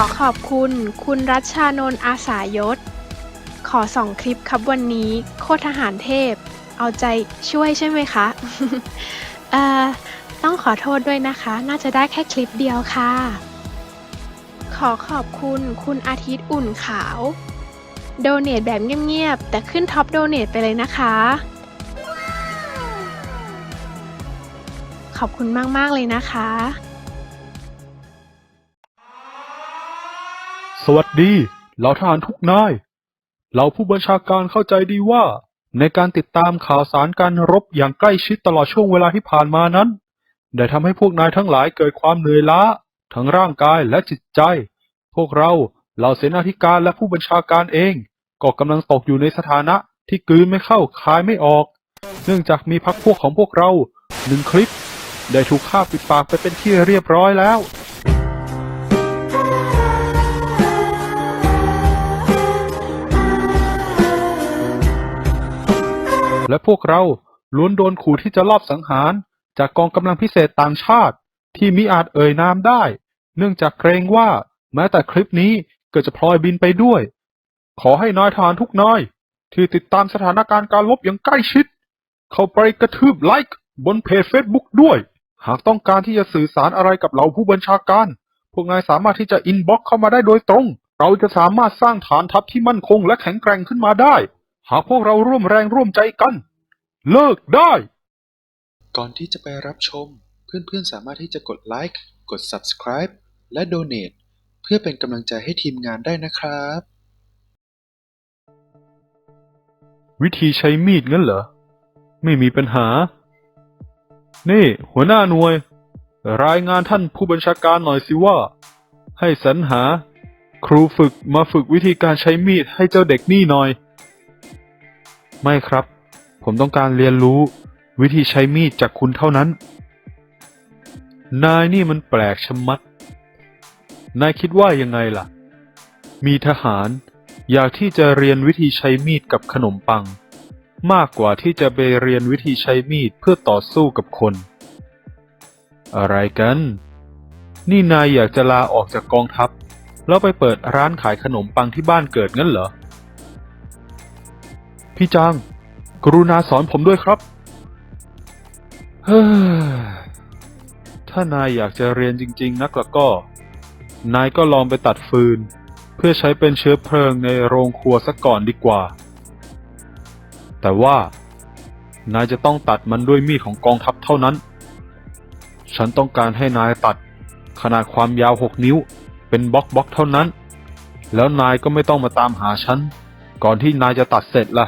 อขอบคุณ คุณรัชชานนท์อาสายศ ขอสองคลิปครับวันนี้ โคตรทหารเทพ เอาใจช่วยใช่ไหมคะ เอ่อ ต้องขอโทษด้วยนะคะ น่าจะได้แค่คลิปเดียวค่ะ ขอขอบคุณ คุณอาทิตย์อุ่นขาว โดเน a แบบเงียบๆ แต่ขึ้นท็อปโดเน a ไปเลยนะคะ ขอบคุณมากๆเลยนะคะ สวัสดี เหล่าทหารทุกนาย เหล่าผู้บัญชาการเข้าใจดีว่า ในการติดตามข่าวสารการรบอย่างใกล้ชิดตลอดช่วงเวลาที่ผ่านมานั้น ได้ทำให้พวกนายทั้งหลายเกิดความเหนื่อยล้า ทั้งร่างกายและจิตใจ พวกเราเหล่าเสนาธิการและผู้บัญชาการเอง ก็กำลังตกอยู่ในสถานะที่กืนไม่เข้าคายไม่ออก เนื่องจากมีพักพวกของพวกเราหนึ่งคลิป ได้ถูกฆ่าปิดปากไปเป็นที่เรียบร้อยแล้ว และพวกเราล้วนโดนขู่ที่จะลอบสังหาร จากกองกำลังพิเศษต่างชาติ ที่มิอาจเอ่ยนามได้ เนื่องจากเกรงว่าแม้แต่คลิปนี้ก็จะพลอยบินไปด้วย ขอให้นายทหารทุกนาย ที่ติดตามสถานการณ์การลบอย่างใกล้ชิด เข้าไปกระทืบไลค์บนเพจ Facebook ด้วย หากต้องการที่จะสื่อสารอะไรกับเหล่าผู้บัญชาการ พวกนายสามารถที่จะอินบ็อกเข้ามาได้โดยตรง เราจะสามารถสร้างฐานทัพที่มั่นคงและแข็งแกร่งขึ้นมาได้ หากพวกเราร่วมแรงร่วมใจกัน เลิกได้ ก่อนที่จะไปรับชม เพื่อนๆสามารถที่จะกดไลค์กด subscribe และ donate เพื่อเป็นกำลังใจให้ทีมงานได้นะครับ วิธีใช้มีดงั้นเหรอ ไม่มีปัญหา นี่ หัวหน้าหน่วย รายงานท่านผู้บัญชาการหน่อยสิว่า ให้สรรหา ครูฝึกมาฝึกวิธีการใช้มีดให้เจ้าเด็กนี่หน่อย ไม่ครับ ผมต้องการเรียนรู้วิธีใช้มีดจากคุณเท่านั้น นายนี่มันแปลกชะมัด นายคิดว่ายังไงล่ะ มีทหารอยากที่จะเรียนวิธีใช้มีดกับขนมปัง มากกว่าที่จะไปเรียนวิธีใช้มีดเพื่อต่อสู้กับคน อะไรกัน นี่นายอยากจะลาออกจากกองทัพ แล้วไปเปิดร้านขายขนมปังที่บ้านเกิดงั้นเหรอ พี่จาง กรุณาสอนผมด้วยครับเฮ้อถ้านายอยากจะเรียนจริง ๆ นักละก็ นายก็ลองไปตัดฟืน เพื่อใช้เป็นเชื้อเพลิงในโรงครัวสักก่อนดีกว่า แต่ว่า นายจะต้องตัดมันด้วยมีดของกองทัพเท่านั้น ฉันต้องการให้นายตัดขนาดความยาวหกนิ้ว เป็นบล็อกบล็อกเท่านั้น แล้วนายก็ไม่ต้องมาตามหาฉัน ก่อนที่นายจะตัดเสร็จล่ะ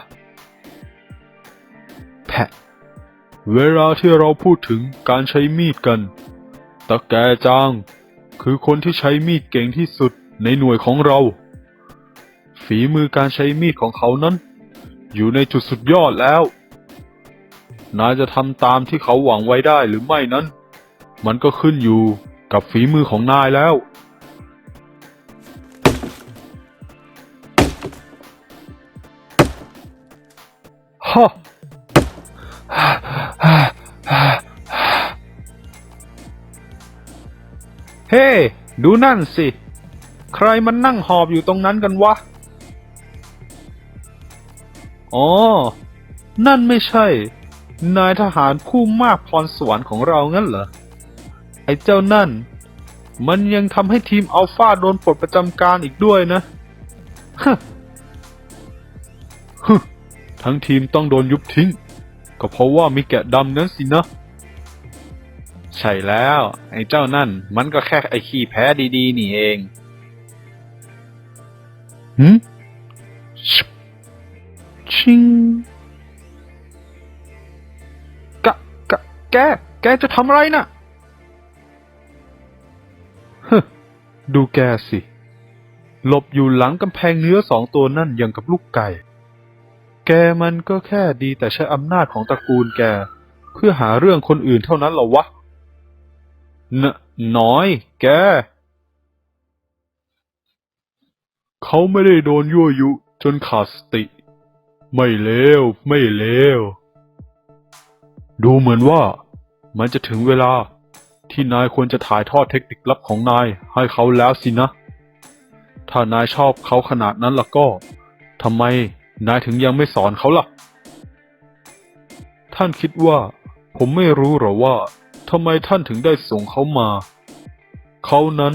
เวลาที่เราพูดถึงการใช้มีดกัน ตะแกจาง คือคนที่ใช้มีดเก่งที่สุดในหน่วยของเรา ฝีมือการใช้มีดของเขานั้น อยู่ในจุดสุดยอดแล้ว นายจะทำตามที่เขาหวังไว้ได้หรือไม่นั้น มันก็ขึ้นอยู่กับฝีมือของนายแล้ว ฮะ เฮ้ ดูนั่นสิ ใครมันนั่งหอบอยู่ตรงนั้นกันวะ อ๋อ นั่นไม่ใช่ นายทหารผู้มากพรสวรรค์ของเรางั้นเหรอ ไอ้เจ้านั่น มันยังทำให้ทีมอัลฟาโดนปลดประจำการอีกด้วยนะฮึทั้งทีมต้องโดนยุบทิ้ง ก็เพราะว่ามีแกะดำนั้นสินะ ใช่แล้ว ไอ้เจ้านั่น มันก็แค่ไอ้ขี้แพ้ดีๆ นี่เองหืมชิบชิงกะกะแก แกจะทำอะไรน่ะฮึดูแกสิ หลบอยู่หลังกำแพงเนื้อสองตัวนั่นอย่างกับลูกไก่ แกมันก็แค่ดีแต่ใช้อำนาจของตระกูลแก เพื่อหาเรื่องคนอื่นเท่านั้นเหรอวะ นน้อย แก เขาไม่ได้โดนยั่วยุ จนขาดสติ ไม่เลวไม่เลว ดูเหมือนว่า มันจะถึงเวลาที่นายควรจะถ่ายทอดเทคนิคลับของนายให้เขาแล้วสินะ ถ้านายชอบเขาขนาดนั้นล่ะก็ทำไมนายถึงยังไม่สอนเขาล่ะ ท่านคิดว่า ผมไม่รู้หรอว่า ทำไมท่านถึงได้ส่งเขามา เขานั้น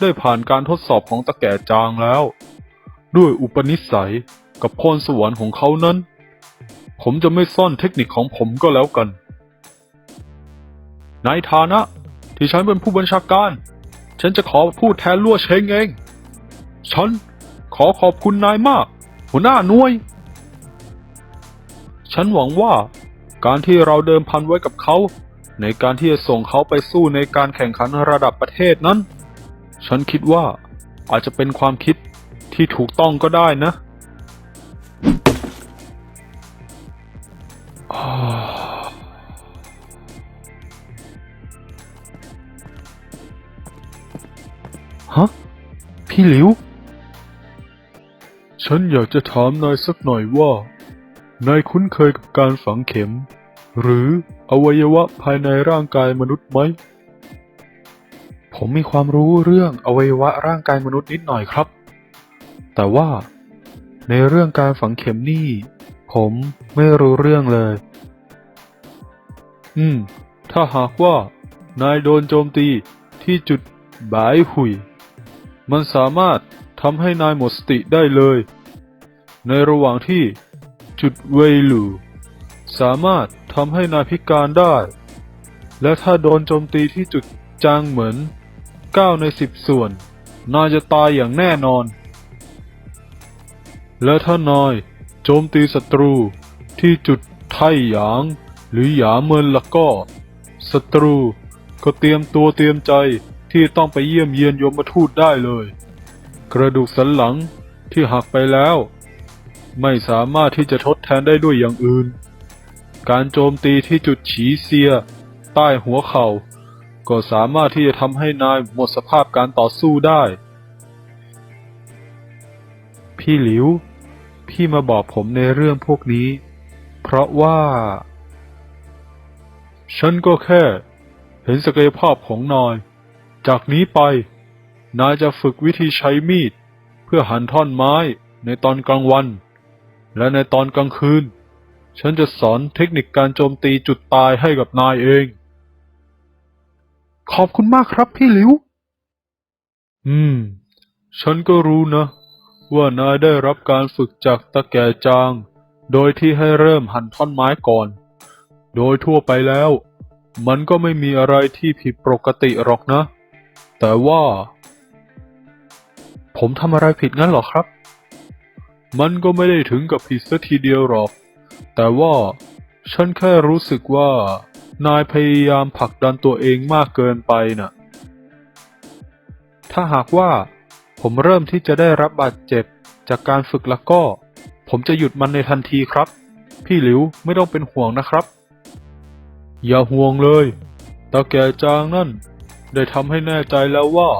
ได้ผ่านการทดสอบของตะแก่จางแล้ว ด้วยอุปนิสัยกับพรสวรรค์ของเขานั้น ผมจะไม่ซ่อนเทคนิคของผมก็แล้วกัน ในฐานะ ที่ฉันเป็นผู้บัญชาการ ฉันจะขอพูดแทนลั่วเชงเอง ฉันขอขอบคุณนายมาก หัวหน้าหน่วย ฉันหวังว่าการที่เราเดิมพันไว้กับเขา ในการที่จะส่งเขาไปสู้ในการแข่งขันระดับประเทศนั้น ฉันคิดว่าอาจจะเป็นความคิดที่ถูกต้องก็ได้นะอ่าฮะ พี่หลิว ฉันอยากจะถามนายสักหน่อยว่า นายคุ้นเคยกับการฝังเข็ม หรืออวัยวะภายในร่างกายมนุษย์ไหม ผมมีความรู้เรื่องอวัยวะร่างกายมนุษย์นิดหน่อยครับ แต่ว่า ในเรื่องการฝังเข็มนี่ ผมไม่รู้เรื่องเลย อืม ถ้าหากว่า นายโดนโจมตีที่จุดบายหุย มันสามารถทำให้นายหมดสติได้เลย ในระหว่างที่จุดเวลู สามารถทำให้นายพิการได้ และถ้าโดนโจมตีที่จุดจางเหมือน 9 ใน 10 ส่วน นายจะตายอย่างแน่นอน และถ้านายโจมตีศัตรูที่จุดไทหยาง หรือหยาเมินละก็ศัตรูก็เตรียมตัวเตรียมใจที่ต้องไปเยี่ยมเยียนยมทูตได้เลย กระดูกสันหลังที่หักไปแล้ว ไม่สามารถที่จะทดแทนได้ด้วยอย่างอื่น การโจมตีที่จุดฉีเซีย ใต้หัวเข่า ก็สามารถที่จะทำให้นายหมดสภาพการต่อสู้ได้ พี่หลิว พี่มาบอกผมในเรื่องพวกนี้ เพราะว่า ฉันก็แค่ เห็นศักยภาพของนาย จากนี้ไป นายจะฝึกวิธีใช้มีด เพื่อหั่นท่อนไม้ในตอนกลางวัน และในตอนกลางคืน ฉันจะสอนเทคนิคการโจมตีจุดตายให้กับนายเอง ขอบคุณมากครับพี่หลิว อืม ฉันก็รู้นะ ว่านายได้รับการฝึกจากตะแก่จาง โดยที่ให้เริ่มหั่นท่อนไม้ก่อน โดยทั่วไปแล้ว มันก็ไม่มีอะไรที่ผิดปกติหรอกนะ แต่ว่า ผมทำอะไรผิดงั้นเหรอครับ มันก็ไม่ได้ถึงกับผิดสัทีเดียวหรอก แต่ว่าฉันแค่รู้สึกว่านายพยายามผลักดันตัวเองมากเกินไปน่ะ ถ้าหากว่าผมเริ่มที่จะได้รับบาดเจ็บจากการฝึกแล้วก็ ผมจะหยุดมันในทันทีครับ พี่หลิวไม่ต้องเป็นห่วงนะครับ อย่าห่วงเลยตาแก่จางนั่น ได้ทำให้แน่ใจแล้วว่า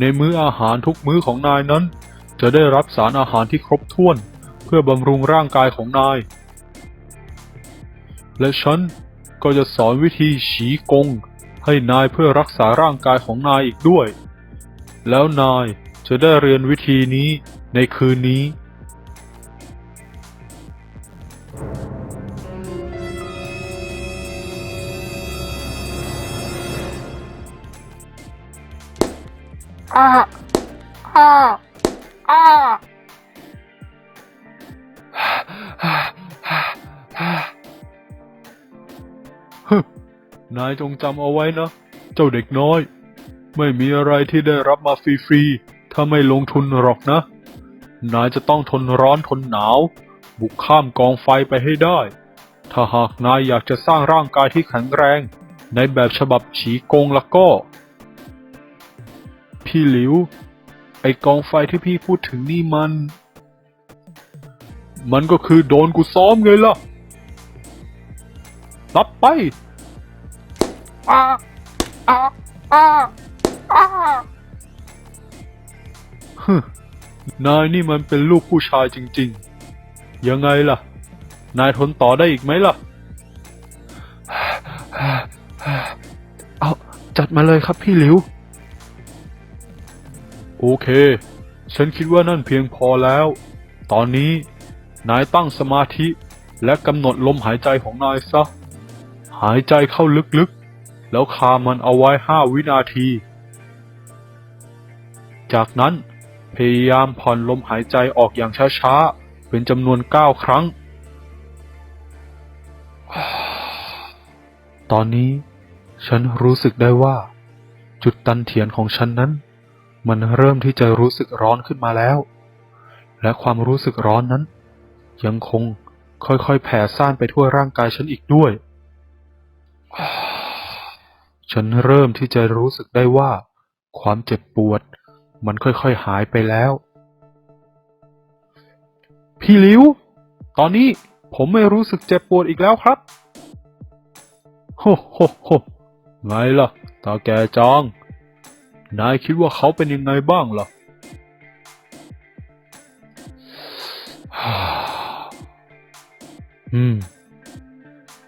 ในมื้ออาหารทุกมื้อของนายนั้น จะได้รับสารอาหารที่ครบถ้วน เพื่อบำรุงร่างกายของนาย และฉันก็จะสอนวิธีฉีกง ให้นายเพื่อรักษาร่างกายของนายอีกด้วย แล้วนายจะได้เรียนวิธีนี้ในคืนนี้ฮึ นายจงจำเอาไว้นะ เจ้าเด็กน้อย ไม่มีอะไรที่ได้รับมาฟรีๆ ถ้าไม่ลงทุนหรอกนะ นายจะต้องทนร้อนทนหนาว บุกข้ามกองไฟไปให้ได้ ถ้าหากนายอยากจะสร้างร่างกายที่แข็งแรง ในแบบฉบับฉีกงแล้วก็ พี่หลิว ไอกองไฟที่พี่พูดถึงนี่มัน มันก็คือโดนกูซ้อมไงล่ะ รับไปฮึนายนี่มันเป็นลูกผู้ชายจริง ๆ ยังไงล่ะ นายทนต่อได้อีกไหมล่ะ เอาจัดมาเลยครับพี่หลิว โอเค ฉันคิดว่านั่นเพียงพอแล้ว ตอนนี้นายตั้งสมาธิและกำหนดลมหายใจของนายซะ หายใจเข้าลึกๆ แล้วคามันเอาไว้ห้าวินาที จากนั้นพยายามผ่อนลมหายใจออกอย่างช้าๆ เป็นจำนวนเก้าครั้ง ตอนนี้ฉันรู้สึกได้ว่า จุดตันเถียนของฉันนั้น มันเริ่มที่จะรู้สึกร้อนขึ้นมาแล้ว และความรู้สึกร้อนนั้น ยังคงค่อยๆ แผ่ซ่านไปทั่วร่างกายฉันอีกด้วย ฉันเริ่มที่จะรู้สึกได้ว่า ความเจ็บปวด มันค่อยๆหายไปแล้ว พี่ลิว ตอนนี้ผมไม่รู้สึกเจ็บปวดอีกแล้วครับโฮโฮโฮไงล่ะ ตาแกจอง นายคิดว่าเขาเป็นยังไงบ้างล่ะ อืม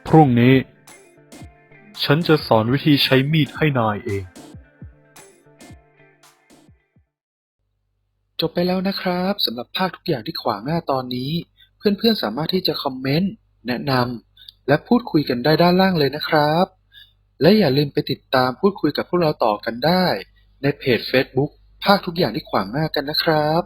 พรุ่งนี้ ฉันจะสอนวิธีใช้มีดให้นายเอง จบไปแล้วนะครับสำหรับภาคทุกอย่างที่ขวางหน้าตอนนี้ เพื่อนๆสามารถที่จะคอมเมนต์ แนะนำและพูดคุยกันได้ด้านล่างเลยนะครับ และอย่าลืมไปติดตามพูดคุยกับพวกเราต่อกันได้ ในเพจ Facebook ภาคทุกอย่างที่ขวางหน้ากันนะครับ